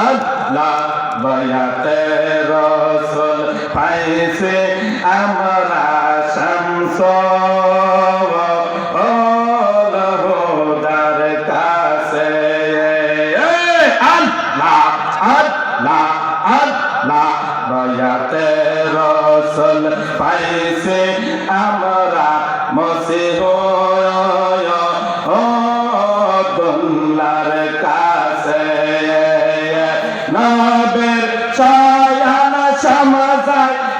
আল্লাহ বয়াতে রসুল পাইছে আমরা শামস আল্লাহ পাইছে আমরা মসিহ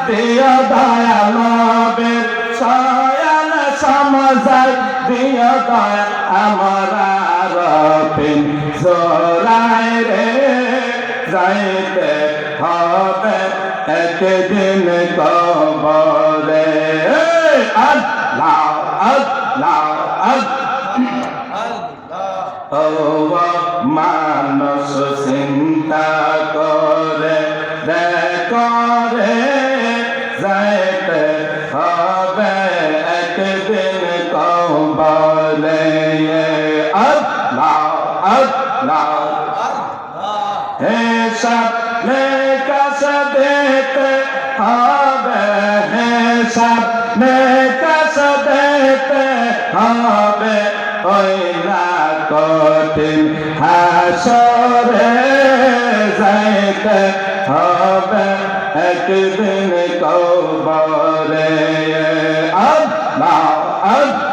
দিয় দয়া নবের সয়ান সমজায় দিয়া দয়া আমরা রবিন জোরাই রে। যাইতে হবে একদিন কবরে হবে ওই কঠিন হাসরে যাইতে হবে একদিন কবরে। আল্লাহ আল্লাহ।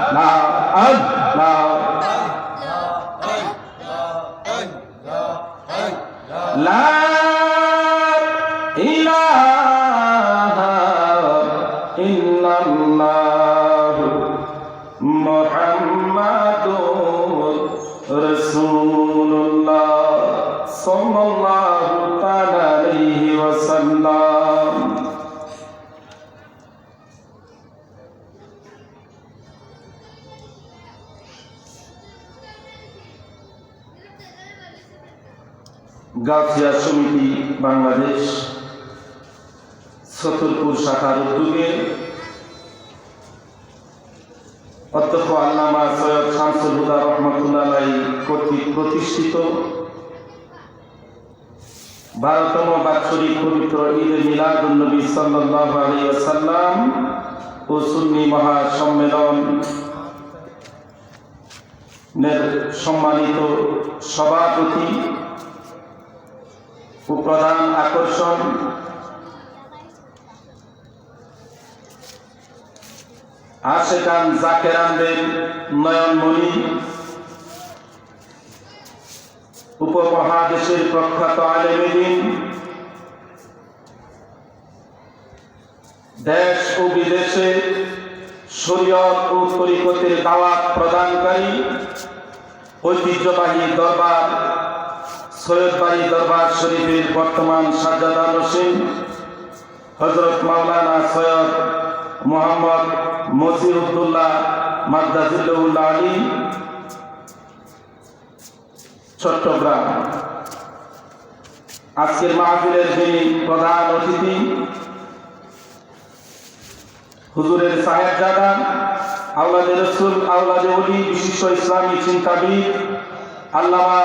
গাছিয়া সমিতি বাংলাদেশ ছতরপুর শাখার উদ্যোগে অধ্যক্ষ আল্লামা সৈয়দ শামসুল হুদা রহমতুল্লাহ কর্তৃক প্রতিষ্ঠিত বারোতম বাৎসরিক পবিত্র ঈদে মিলাদুল নবী সাল্লাল্লাহু আলাইহি ওয়াসাল্লাম ও সুন্নি মহাসম্মেলন নের সম্মানিত সভাপতি ও প্রধান আকর্ষণ আশেকান জাকেরানদের নয়নমণি উপমহাদেশের প্রখ্যাত আলেমেদিন দেশ ও বিদেশে শরীয়ত ও তরিকতের দাওয়াত প্রদানকারী ঐতিহ্যবাহী দরবার সৈয়দবাড়ি দরবার শরীফের বর্তমান সাজ্জাদা হোসেন হজরত মাওলানা সৈয়দ মোহাম্মদ মজিউদ্দুল্লাহ মাদ্দাজিল্লাউল্লাহ আলী চট্টগ্রাম। আজকের মাহফিলের যিনি প্রধান অতিথি, হুজুরের সাহেবজাদা আউলাদে রসুল আউলাদে অলি বিশিষ্ট ইসলামী চিন্তাবিদ, আল্লামা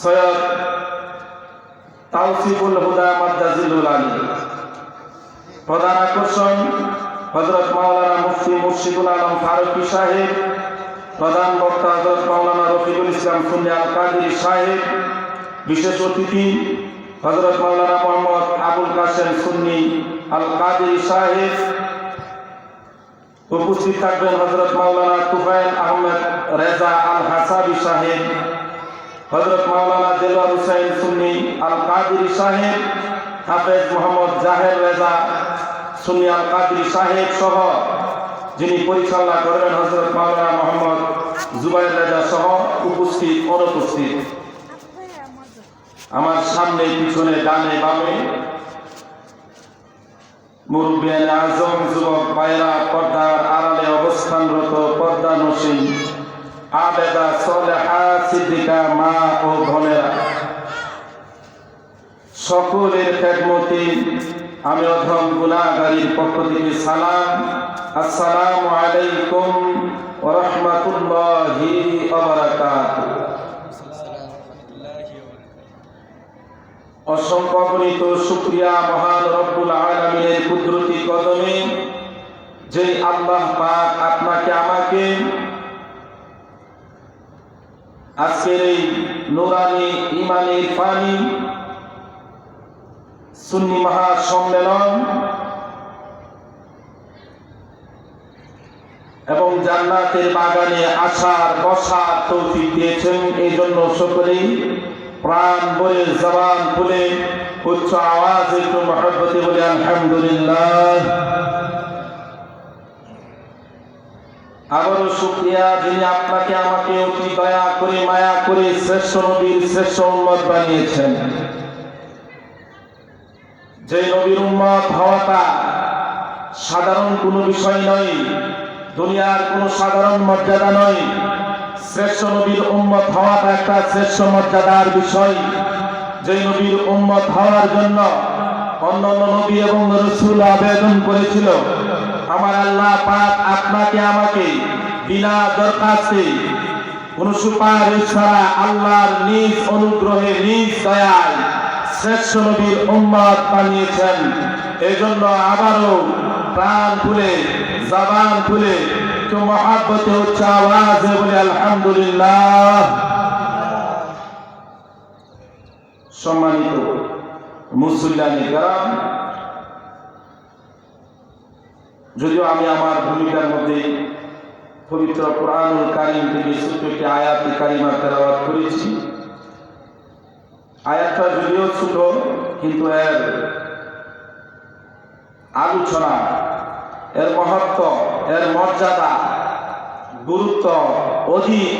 সৈয়দ তাওসিফুল হুদা মাদ্দাজিলুল আলী। প্রধান আকর্ষণ হজরত মাওলানা মুফতি মুর্শিদুল আলম ফারুকি সাহেব প্রধান বক্তা হজরত মাওলানা রফিকুল ইসলাম সুন্নি আল কাদির সাহেব, বিশেষ অতিথি হজরত মাওলানা মোহাম্মদ আবুল কাসেম সুন্নি আল কাদির সাহেব। উপস্থিত থাকবেন হজরত মাওলানা তুফাইল আহমেদ রেজা আল হাসাবি সাহেব হজরত মাওলানা দেলোয়ার হুসাইন সুন্নি আল কাদির সাহেব, হাফেজ মোহাম্মদ জাহের রেজা, সুন্নি আল কাদির সাহেব সহ যিনি পরিচালনা করবেন হজরত মাওলানা মোহাম্মদ জুবাইর রেজা সহ উপস্থিত, অনুপস্থিত। আমার সামনে, পিছনে, ডানে, বামে মুরব্বিয়ান আজম, যুবক পায়রা পর্দার আড়ালে অবস্থানরত পর্দা নসীন, আবেদা সলেহা, সিদ্দিকা মা ও বোনেরা। সকলের খেদমতি আমি অধম গুণাগারীর পক্ষ থেকে সালাম। আসসালামু আলাইকুম ওয়া রাহমাতুল্লাহি ওয়া বারাকাতুহু। অসংখ্য গণিত শুক্রিয়া মহান রব্বুল আলমিনের কুদরতি কদমে যে আল্লাহ পাক আপনাকে, আমাকে আজকের এই নুরানি ইমানি ফানি সুন্নি মহা সম্মেলন এবং জান্নাতের বাগানে আসার, বসার তৌফিক দিয়েছেন। এই জন্য সকলেই প্রাণ বলে জবান খুলে উচ্চ আওয়াজ একটু মহব্বতে বলে, আলহামদুলিল্লাহ। আবারও শুক্রিয়া যিনি আপনাকে আমাকে অতি দয়া করে, মায়া করে শ্রেষ্ঠ নবীর শ্রেষ্ঠ উম্মত বানিয়েছেন। যে নবীর উম্মত হওয়াটা সাধারণ কোনো বিষয় নয়, দুনিয়ার কোনো সাধারণ মর্যাদা নয়। শ্রেষ্ঠ নবীর উম্মত হওয়াটা একটা শ্রেষ্ঠ মর্যাদার বিষয়। যে নবীর উম্মত হওয়ার জন্য অন্যান্য নবী এবং রসুল আবেদন করেছিল, আমার আল্লাহ পাক আপনাকে আমাকে বিনা দরখাস্তে কোন সুপারিশ ছাড়া আল্লাহর নিজ অনুগ্রহে, নিজ দয়ায় শ্রেষ্ঠ নবীর উম্মত বানিয়েছেন। এই জন্য আবারও প্রাণ খুলে, জবান খুলে তো মহাব্বতে উচ্চ আওয়াজে বলে, আলহামদুলিল্লাহ। সম্মানিত মুসল্লানি গ্রাম যদিও আমি আমার ভূমিকার মধ্যে পবিত্র কোরআনুল কারিম থেকে একটি আয়াত কারিমা তেলাওয়াত করেছি আয়াতটা যদিও ছোট, কিন্তু এর আলোচনা, এর মহত্ব, এর মর্যাদা, গুরুত্ব অধিক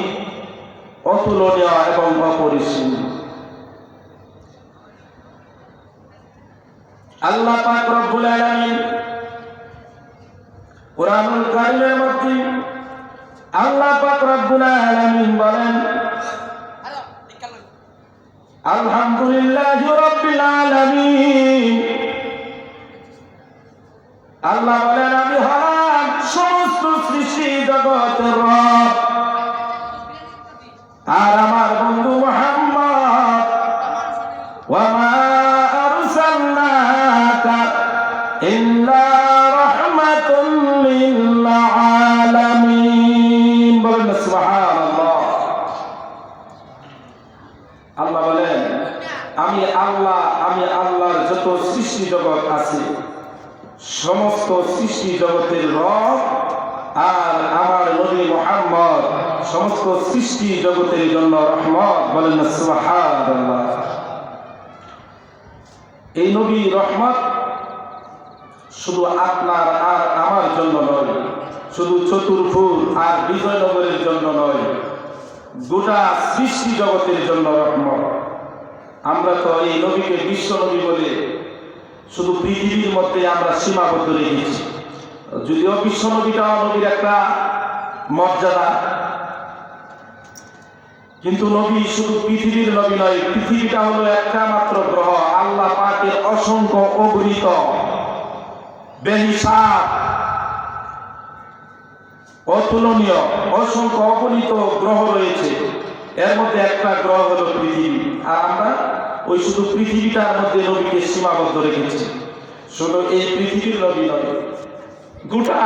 অতুলনীয় এবং অপরিসীম। আল্লাহ পাক রব্বুল আলামিন কোরআনুল কারিমের মধ্যে আল্লাহ পাক রব্বুল আলামিন বলেন আলহামদুলিল্লাহ রাব্বিল আলামিন। আল্লাহ বলেন, আমি হলাম সমস্ত সৃষ্টি জগতের রব। আর আমার বন্ধু মোহাম্মদ ওয়ামা আরসালনাকা ইল্লা সৃষ্টি জগৎ আছে। সমস্ত সৃষ্টি জগতের রব আর আমার নবী মোহাম্মদ সমস্ত সৃষ্টি জগতের জন্য রহমত বলেন এই নবী রহমত শুধু আপনার আর আমার জন্য নয়, শুধু চতুর্ভুর আর বিজয়নগরের জন্য নয়, গোটা সৃষ্টি জগতের জন্য রহমত। আমরা তো এই নবীকে বিশ্ব নবী বলে শুধু পৃথিবীর মধ্যে আমরা সীমাবদ্ধ রেখেছি যদিও বিশ্ব নবীটা নবীর একটা মর্যাদা, কিন্তু নবী শুধু পৃথিবীর নবী নয়, পৃথিবীটা হলো একটা মাত্র গ্রহ, আল্লাহ পাকের অসংখ্য অগণিত বেহিসাব, অতুলনীয়, অসংখ্য অগণিত গ্রহ রয়েছে। এর মধ্যে একটা গ্রহ হলো পৃথিবী। আর আমরা? ওই শুধু পৃথিবীটার মধ্যে নবীকে সীমাবদ্ধ রেখেছে। শুধু এই পৃথিবীর নবী নয় গোটা